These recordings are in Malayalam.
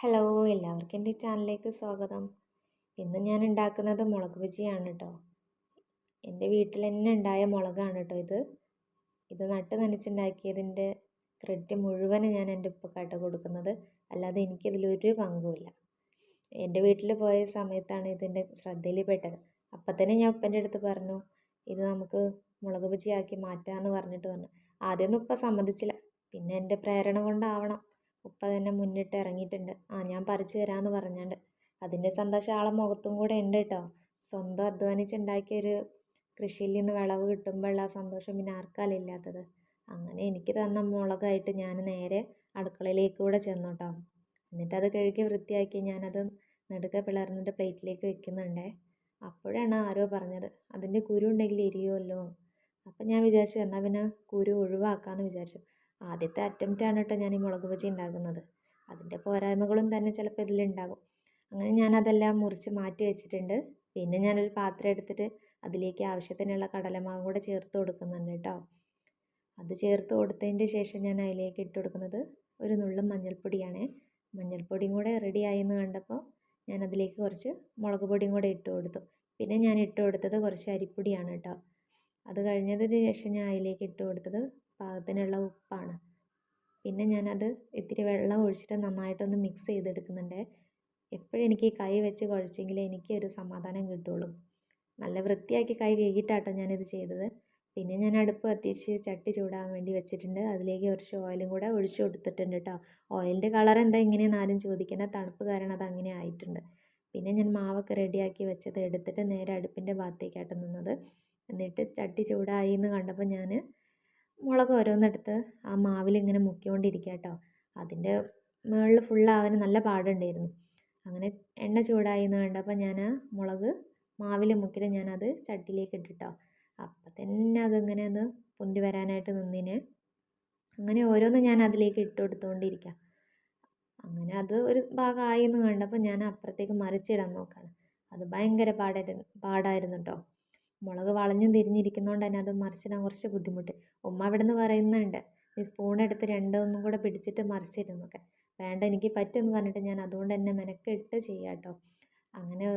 ഹലോ എല്ലാവർക്കും എന്റെ ചാനലിലേക്ക് സ്വാഗതം. ഇന്ന് ഞാൻ ഉണ്ടാക്കുന്നത് മുളക് ബജിയാണ് കേട്ടോ. എന്റെ വീട്ടിൽ തന്നെ ഉണ്ടായ മുളകാണ് കേട്ടോ ഇത്. ഇത് നട്ട് നനച്ചുണ്ടാക്കിയതിന്റെ ക്രെഡിറ്റ് മുഴുവനും ഞാൻ എന്റെ ഉപ്പക്കാട്ട് കൊടുക്കുന്നത്. അല്ലാതെ എനിക്കിതിലൊരു പങ്കുമില്ല എന്റെ വീട്ടിൽ പോയ സമയത്താണ് ഇതിന്റെ ശ്രദ്ധയിൽ പെട്ടത് അപ്പം തന്നെ ഞാൻ ഉപ്പന്റെ അടുത്ത് പറഞ്ഞു ഇത് നമുക്ക് മുളക് ബജിയാക്കി മാറ്റാമെന്ന് പറഞ്ഞിട്ട് പറഞ്ഞു ആദ്യമൊന്നും ഉപ്പ സമ്മതിച്ചില്ല. പിന്നെ എന്റെ പ്രേരണ കൊണ്ടാവണം. ഉപ്പ തന്നെ മുന്നിട്ട് ഇറങ്ങിയിട്ടുണ്ട്. ആ ഞാൻ പറിച്ചു തരാമെന്ന് പറഞ്ഞുകൊണ്ട് അതിന്റെ സന്തോഷം ആളെ മുഖത്തും കൂടെ ഉണ്ട് കേട്ടോ സ്വന്തം അധ്വാനിച്ചുണ്ടാക്കിയൊരു കൃഷിയിൽ നിന്ന് വിളവ് കിട്ടുമ്പോഴുള്ള സന്തോഷം പിന്നെ ആർക്കാലും ഇല്ലാത്തത്? അങ്ങനെ എനിക്ക് തന്ന മുളകായിട്ട് ഞാൻ നേരെ അടുക്കളയിലേക്ക് കൂടെ ചെന്നു കേട്ടോ എന്നിട്ടത് കഴുകി വൃത്തിയാക്കി ഞാനത് നെടുക്കെ പിളർന്നിട്ട് പ്ലേറ്റിലേക്ക് വെക്കുന്നുണ്ടേ. അപ്പോഴാണ് ആരോ പറഞ്ഞത് അതിന്റെ കുരു ഉണ്ടെങ്കിൽ എരിയുമല്ലോ അപ്പം ഞാൻ വിചാരിച്ചു എന്നാൽ പിന്നെ കുരു ഒഴിവാക്കാമെന്ന് വിചാരിച്ചു. ആദ്യത്തെ അറ്റംപ്റ്റാണ് കേട്ടോ ഞാൻ ഈ മുളക് ബജി ഉണ്ടാക്കുന്നത് അതിന്റെ പോരായ്മകളും തന്നെ ചിലപ്പോൾ ഇതിലുണ്ടാകും. അങ്ങനെ ഞാനതെല്ലാം മുറിച്ച് മാറ്റി വെച്ചിട്ടുണ്ട്. പിന്നെ ഞാനൊരു പാത്രം എടുത്തിട്ട് അതിലേക്ക് ആവശ്യത്തിനുള്ള കടലമാവും കൂടെ ചേർത്ത് കൊടുക്കുന്നുണ്ട് കേട്ടോ അത് ചേർത്ത് കൊടുത്തതിന്റെ ശേഷം ഞാൻ അതിലേക്ക് ഇട്ട് കൊടുക്കുന്നത് ഒരു നുള്ളും മഞ്ഞൾപ്പൊടിയാണ്. മഞ്ഞൾപ്പൊടിയും കൂടെ റെഡി എന്ന് കണ്ടപ്പോൾ ഞാൻ അതിലേക്ക് കുറച്ച് മുളക് പൊടിയും കൂടെ ഇട്ട് കൊടുത്തു. പിന്നെ ഞാൻ ഇട്ട് കൊടുത്തത് കുറച്ച് അരിപ്പൊടിയാണ് കേട്ടോ അത് കഴിഞ്ഞതിന് ശേഷം ഞാൻ അതിലേക്ക് ഇട്ട് കൊടുത്തത് പാകത്തിനുള്ള ഉപ്പാണ്. പിന്നെ ഞാനത് ഇത്തിരി വെള്ളം ഒഴിച്ചിട്ട് നന്നായിട്ടൊന്ന് മിക്സ് ചെയ്തെടുക്കുന്നുണ്ട്. എപ്പോഴും എനിക്ക് കൈ വെച്ച് കുഴച്ചെങ്കിലേ എനിക്ക് ഒരു സമാധാനം കിട്ടുള്ളൂ. നല്ല വൃത്തിയാക്കി കൈ കഴുകിയിട്ടാട്ടോ ഞാനിത് ചെയ്തത്. പിന്നെ ഞാൻ അടുപ്പ് കത്തിച്ച് ചട്ടി ചൂടാൻ വേണ്ടി വെച്ചിട്ടുണ്ട്. അതിലേക്ക് കുറച്ച് ഓയിലും കൂടെ ഒഴിച്ചു കൊടുത്തിട്ടുണ്ട് കേട്ടോ ഓയിലിന്റെ കളർ എന്താ ഇങ്ങനെയെന്ന് ആരും ചോദിക്കേണ്ട. തണുപ്പ് കാരണം അത് അങ്ങനെ ആയിട്ടുണ്ട്. പിന്നെ ഞാൻ മാവൊക്കെ റെഡിയാക്കി വെച്ചത് എടുത്തിട്ട് നേരെ അടുപ്പിന്റെ ഭാഗത്തേക്കാട്ടോ നിന്നത്. എന്നിട്ട് ചട്ടി ചൂടായി എന്ന് കണ്ടപ്പോൾ ഞാൻ മുളക് ഓരോന്നെടുത്ത് ആ മാവിൽ ഇങ്ങനെ മുക്കിക്കൊണ്ടിരിക്കുക കേട്ടോ അതിന്റെ മുകളിൽ ഫുള്ളാവാൻ നല്ല പാടുണ്ടായിരുന്നു. അങ്ങനെ എണ്ണ ചൂടായി എന്ന് കണ്ടപ്പോൾ ഞാൻ ആ മുളക് മാവിൽ മുക്കിയിട്ട് ഞാനത് ചട്ടിയിലേക്ക് ഇട്ടിട്ടോ അപ്പം തന്നെ അതിങ്ങനെ ഒന്ന് പൊന്തി വരാനായിട്ട് നിന്നിനെ. അങ്ങനെ ഓരോന്ന് ഞാൻ അതിലേക്ക് ഇട്ട് കൊടുത്തുകൊണ്ടിരിക്കുക അങ്ങനെ അത് ഒരു ഭാഗമായി എന്ന് കണ്ടപ്പോൾ ഞാൻ അപ്പുറത്തേക്ക് മറിച്ചിടാൻ നോക്കുകയാണ് അത് ഭയങ്കര പാടായിരുന്നു പാടായിരുന്നു കേട്ടോ മുളക് വളഞ്ഞും തിരിഞ്ഞിരിക്കുന്നതുകൊണ്ട് തന്നെ അത് മറിച്ചിടാൻ കുറച്ച് ബുദ്ധിമുട്ട്. ഉമ്മ അവിടെ നിന്ന് പറയുന്നുണ്ട് നീ സ്പൂണെടുത്ത് രണ്ടൊന്നും കൂടെ പിടിച്ചിട്ട് മറിച്ചിരുന്നൊക്കെ വേണ്ട എനിക്ക് പറ്റുമെന്ന് പറഞ്ഞിട്ട് ഞാൻ അതുകൊണ്ട് തന്നെ മെനക്കെട്ട് ചെയ്യാം കേട്ടോ അങ്ങനെ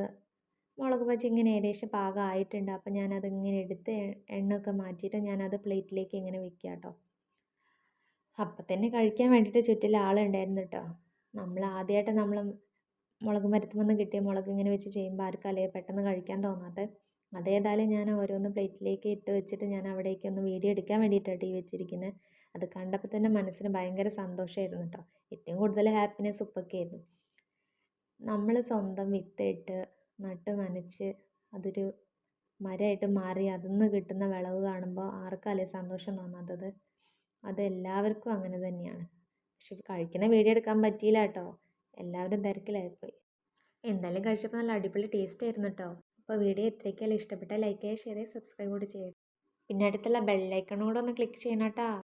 മുളക് ബജി ഇങ്ങനെ ഏകദേശം പാകമായിട്ടുണ്ട്. അപ്പം ഞാനത് ഇങ്ങനെ എടുത്ത് എണ്ണയൊക്കെ മാറ്റിയിട്ട് ഞാനത് പ്ലേറ്റിലേക്ക് ഇങ്ങനെ വെക്കുക കേട്ടോ അപ്പം തന്നെ കഴിക്കാൻ വേണ്ടിയിട്ട് ചുറ്റിൽ ആളുണ്ടായിരുന്നു കേട്ടോ നമ്മൾ ആദ്യമായിട്ട് നമ്മൾ മുളക് മരത്തുമെന്ന് കിട്ടിയ മുളക് ഇങ്ങനെ വെച്ച് ചെയ്യുമ്പോൾ ആർക്കല്ലേ പെട്ടെന്ന് കഴിക്കാൻ തോന്നാത്തത് അതേതായാലും ഞാൻ ഓരോന്ന് പ്ലേറ്റിലേക്ക് ഇട്ട് വെച്ചിട്ട് ഞാൻ അവിടേക്ക് ഒന്ന് വീഡിയോ എടുക്കാൻ വേണ്ടിയിട്ടാണ് ഈ വെച്ചിരിക്കുന്നത് അത് കണ്ടപ്പോൾ തന്നെ മനസ്സിന് ഭയങ്കര സന്തോഷമായിരുന്നു കേട്ടോ ഏറ്റവും കൂടുതൽ ഹാപ്പിനെസ് ഉപ്പൊക്കെയായിരുന്നു നമ്മൾ സ്വന്തം വിത്തിട്ട് നട്ട് നനച്ച് അതൊരു മരമായിട്ട് മാറി അതിൽ നിന്ന് കിട്ടുന്ന വിളവ് കാണുമ്പോൾ ആർക്കല്ലേ സന്തോഷം തോന്നാത്തത്? അതെല്ലാവർക്കും അങ്ങനെ തന്നെയാണ്. പക്ഷെ കഴിക്കുന്ന വീഡിയോ എടുക്കാൻ പറ്റിയില്ല കേട്ടോ എല്ലാവരും തിരക്കിലായിപ്പോയി. എന്തായാലും കഴിച്ചപ്പോൾ നല്ല അടിപൊളി ടേസ്റ്റ് ആയിരുന്നു കേട്ടോ അപ്പോൾ വീഡിയോ ഇത്രയൊക്കെയല്ലേ ഇഷ്ടപ്പെട്ടാൽ ലൈക്ക് ചെയ്യുക ഷെയർ ചെയ്യുക സബ്സ്ക്രൈബ് കൂടി ചെയ്യുക. പിന്നെ അടുത്തുള്ള ബെല്ലൈക്കണോടെ ഒന്ന് ക്ലിക്ക് ചെയ്യണം കേട്ടോ.